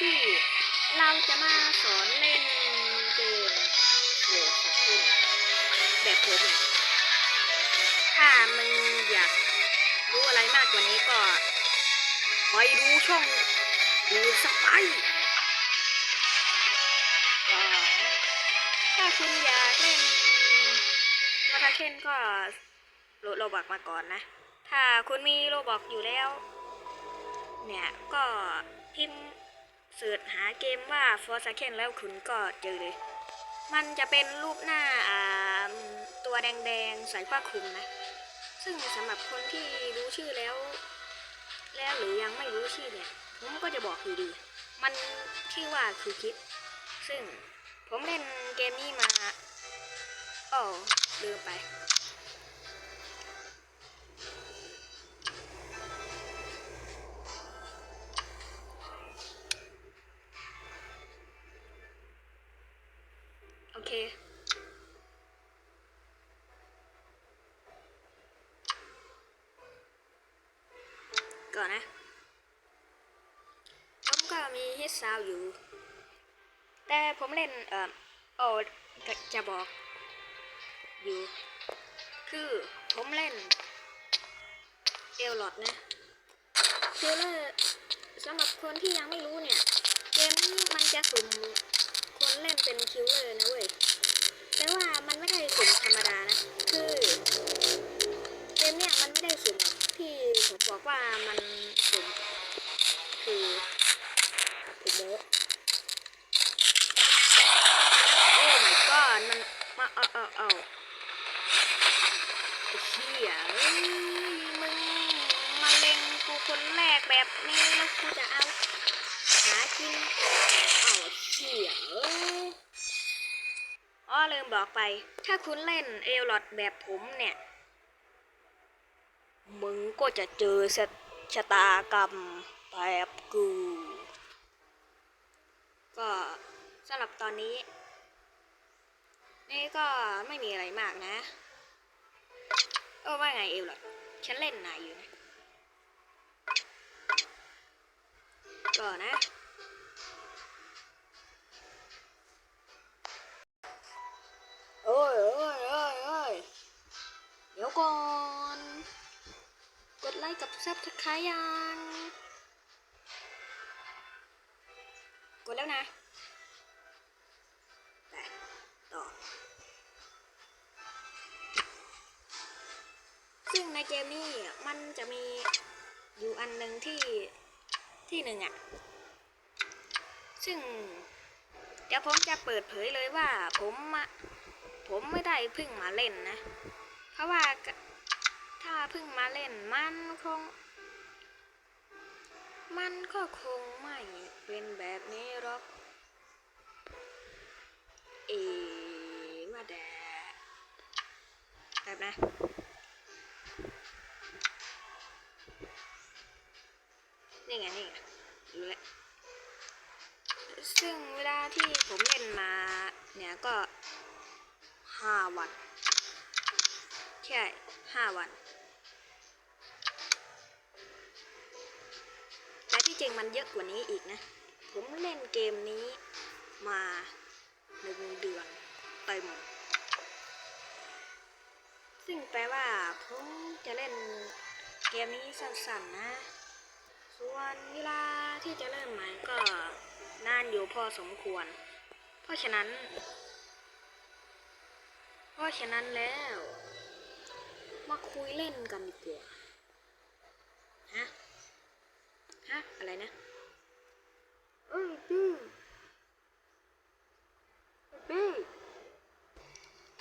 ที่เราจะมาสอนเล่นเกมโหวตสักคนแบบผมเนี่ยถ้ามึงอยากรู้อะไรมากกว่านี้ก็ไปดูช่องดูสไปก็ถ้าคุณอยากเล่นมาทาเคนก็โหลดโรบอกมาก่อนนะ ถ้าคุณมีโรบอกอยู่แล้ว เนี่ยก็พิมพ์ เสิร์ชหาเกมว่า f o r s a k e n แล้วคุณก็เจอเลย มันจะเป็นรูปหน้าอ่าตัวแดงๆใส่ผ้าคลุมนะ ซึ่งสำหรับคนที่รู้ชื่อแล้ว แล้วหรือยังไม่รู้ชื่อเนี่ย ผมก็จะบอกอยู่ดี มันชื่อว่าคือคิด ซึ่งผมเล่นเกมนี้มาอ๋อลืมไป ก็มีฮิตซาวอยู่ แต่ผมเล่นเอ่อโอ้จะบอกอยู่ คือผมเล่นเอลลอดนะคิลเลอร์สำหรับคนที่ยังไม่รู้เนี่ย เกมนี้มันจะสุ่มคนเล่นเป็นคิลเลอร์นะเว้ย แต่ว่ามันไม่ได้สุ่มธรรมดานะ คือเกมเนี่ยมันไม่ได้สุ่มหรอกที่ผม เอาเอาเอาไอ้เชี่ยเอ้ยมึงมาเล็งกูคนแรกแบบนี้แล้วกูจะเอาหากินเอาเชี่ยเอ้ยอ้อลืมบอกไป ถ้าคุณเล่นเอลลอดแบบผมเนี่ย มึงก็จะเจอชชะตากรรมแบบกู ก็สำหรับตอนนี้ นี่ก็ไม่มีอะไรมากนะเออว่าไงเอลลอดฉันเล่นนายอยู่นะก็นะเอ้ยเอ้ยเอ้ยเอ้ยเดี๋ยวก่อน กดไลค์กับซับสไครต์ยัง ที่หนึ่งอะซึ่งเดี๋ยวผมจะเปิดเผยเลยว่าผมอะผมไม่ได้เพิ่งมาเล่นนะ เพราะว่าถ้าเพิ่งมาเล่นมันคง มันก็คงไม่เป็นแบบนี้หรอก เอว่าแต่แบบนะ ก็ห้าวัน ใช่ห้าวันแต่ที่จริงมันเยอะกว่านี้อีกนะ ผมเล่นเกมนี้มาหนึ่งเดือนเต็มซึ่งแปลว่าผมจะเล่นเกมนี้สั้นๆนะ ส่วนเวลาที่จะเริ่มใหม่ก็นานอยู่พอสมควร เพราะฉะนั้น เพราะฉะนั้นแล้ว มาคุยเล่นกันดีกว่าฮะฮะอะไรนะเอ้ยพี่พี่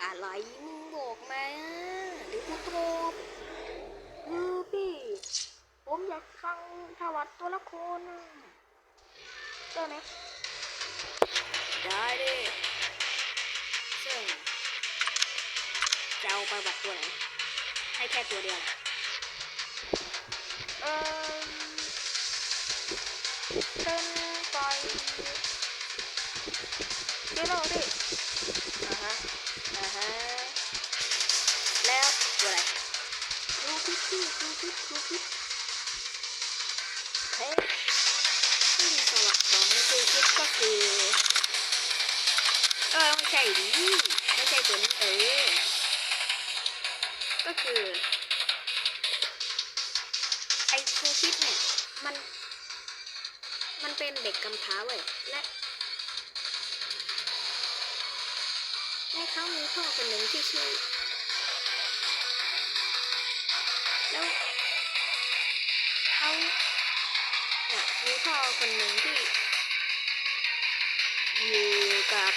อะไรมึงบอกมาเดี๋ยวกูตบเออพี่ผมอยากฟังประวัติตัวละครน่ะได้ไหมได้ดิ ประวัติตัวไหน ให้แค่ตัวเดียว เออเป็นไปเดี๋ยวเราดิ ก็คือไอ้ครูคิดเนี่ยมันมันเป็นเด็กกำพร้าเว้ยและและเขามีพ่อคนหนึ่งที่ชื่อแล้วเขาเนี่ยมีพ่อคนหนึ่งที่อยู่กับ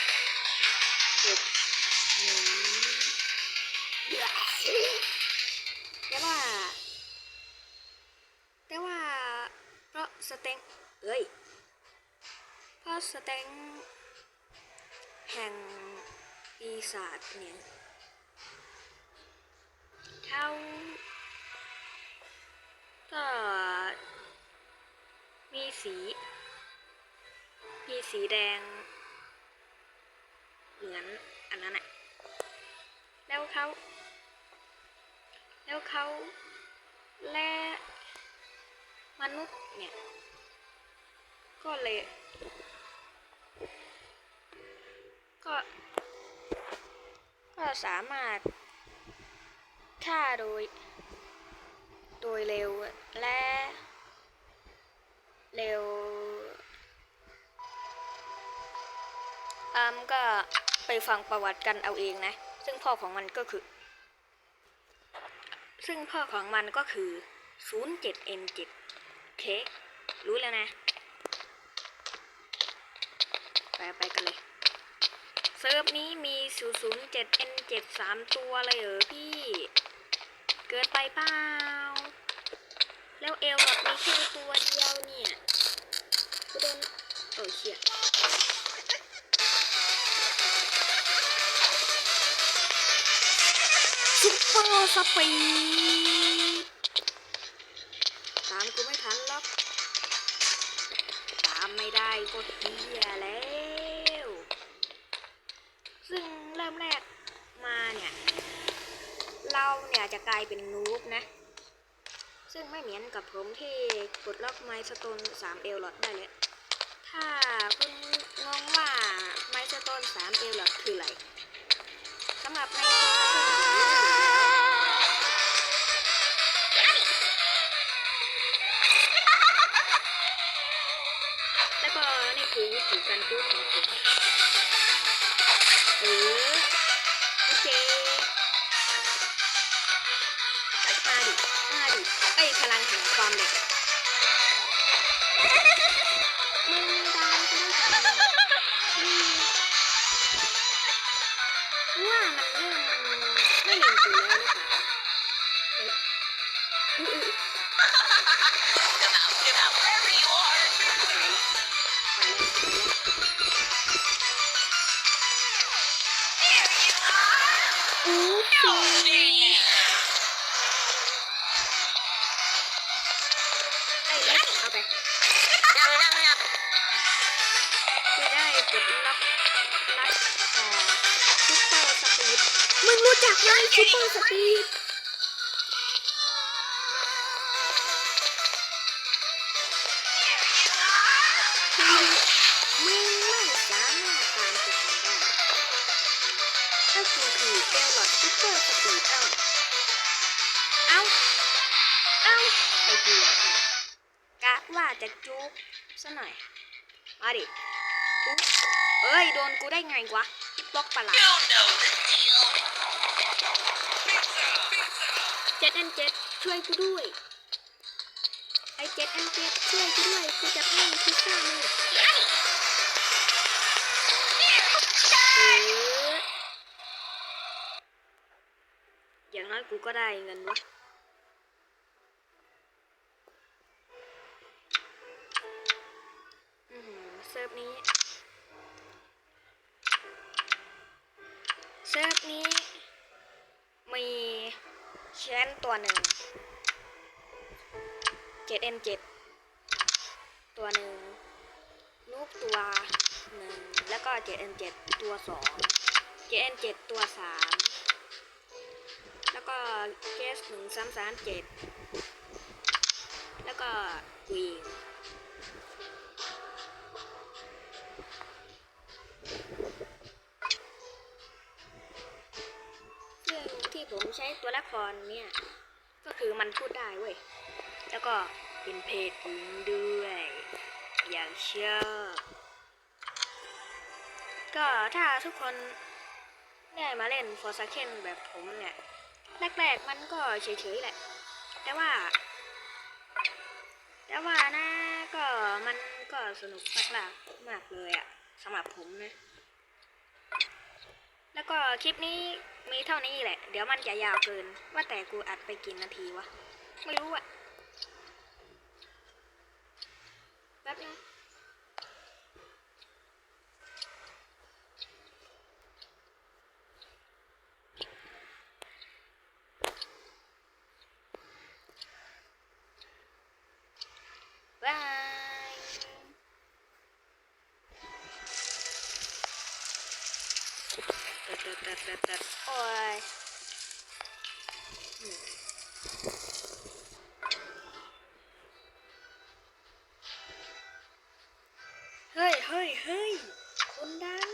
ต็งเอ้ยพระสเต็งแห่งปีศาจเนี่ยเขาก็มีสี มีสีแดง เหมือนอันนั้นอะแล้วเขาแล้วเขาและมนุษย์เนี่ย ก็เลยก็ ก็สามารถฆ่าโดย โดยเร็วและ เร็วอืมก็ไปฟังประวัติกันเอาเองนะ ซึ่งพ่อของมันก็คือ ซึ่งพ่อของมันก็คือ 07N7 โอเครู้แล้วนะ ไปไปกันเลย เซิร์ฟนี้มี 007N7 สามตัวเลยเหรอพี่ เกิดไปเปล่า แล้วเอลแบบมีแค่ตัวเดียวเนี่ยกูโดนโอ้เชี่ยซุปเปอร์สปีดตามกูไม่ทันหรอก ตามไม่ได้ก็เฮียแล้ว ซึ่งเริ่มแรกมาเนี่ย เราเนี่ยจะ กลายเป็นนูบนะ ซึ่งไม่เหมือนกับผมที่กดล็อกไมสโตน3เอลลอดได้เลยถ้าคุณงงว่าไมสโตน3เอลลอดคืออะไรสำหรับในตัวคุณผมรู้อยู่แล้วก็นี่คือวิธีการพูดของผมเออโอ จักไหมซุปเปอร์สปีดมึงไม่สามารถตามกันได้ก็คือคือเอลลอดซุปเปอร์สปีดเอ้าเอ้าเอ้าไอ้เหี้ยกะว่าจะจุกซะหน่อย มาดิเอ้ย โดนกูได้ไงวะฮิปบล็อกประหลา เจ็ดแอนเจ็ดช่วยกูด้วย ไอเจ็ดแอนเจ็ดช่วยกูด้วยกูจะให้พิซซ่ามึงอย่างน้อยกูก็ได้เงินวะเซิร์ฟนี้ เซิร์ฟนี้ แชนตัวหนึ่ง 7N7 ตัวหนึ่งนูบตัวหนึ่งแล้วก็ 7N7 ตัวสอง 7N7 ตัวสามแล้วก็เกสหนึ่งสามสามเจ็ดแล้วก็กู ผมใช้ตัวละครเนี่ย ก็คือมันพูดได้เว้ย แล้วก็เป็นเพศหญิงด้วย อย่างเชื่อ ก็ถ้าทุกคนได้มาเล่น For s a k e n แบบผมเนี่ย แรกๆมันก็เฉยๆแหละ แต่ว่า แต่ว่านะก็มันก็สนุกมากๆมากเลยอะสำหรับผมนะ แล้วก็คลิปนี้มีเท่านี้แหละ เดี๋ยวมันจะยาวเกิน ว่าแต่กูอัดไปกี่นาทีวะ ไม่รู้อะแป๊บนะบาย ตัดตัดตัดตัดตัดโอ้ยเฮ้ยเฮ้ยเฮ้ยคนดัง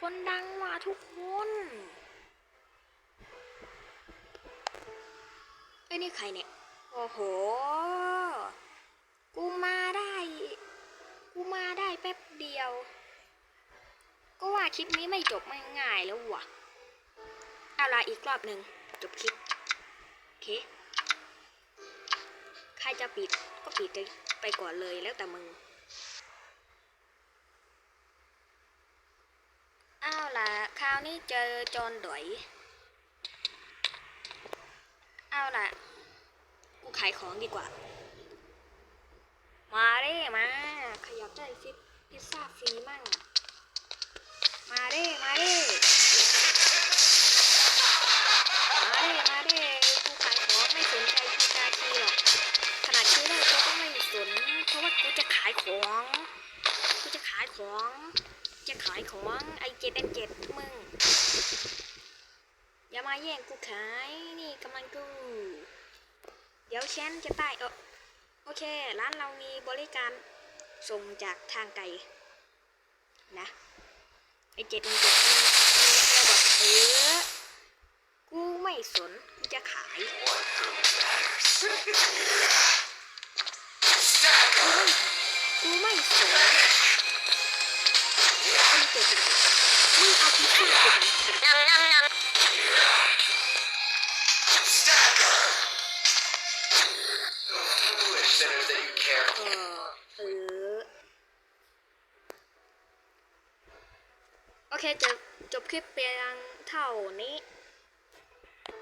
คนดังมาทุกคนไอ้ยนี่ ใครเนี่ย โอ้โห กูมาได้ กูมาได้แป๊บเดียว ก็ว่าคลิปนี้ไม่จบไม่ง่ายแล้ววะเอาละอีกรอบหนึ่งจบคลิป โอเค ใครจะปิดก็ปิดไปก่อนเลยแล้วแต่มึงเอาล่ะคราวนี้เจอจอนดอย เอาล่ะ ขายของดีกว่า มาเด้มา ขยับได้ฟิพิซซ่าฟรีมั่ง มาเด้มาเด้มาเด้มาเด้กูขายของไม่สนใจกูจาคีหรอก ขนาดคิวได้กูก็ไม่สน เพราะว่ากูจะขายของ กูจะขายของ จะขายของไอเจ็ดเอ็นเจ็ดมึง อย่ามาแย่งกูขาย นี่กำลังกู เดี๋ยวฉันจะใต้เออโอเค ร้านเรามีบริการส่งจากทางไกลนะไอเจ็ดเอ็นเจ็ดมึงมึงจะบอกเออกูไม่สนกูจะขายกูไม่สนคนเจ็ดมึงเอาพิซซ่าไป คลิปเพียงเท่านี้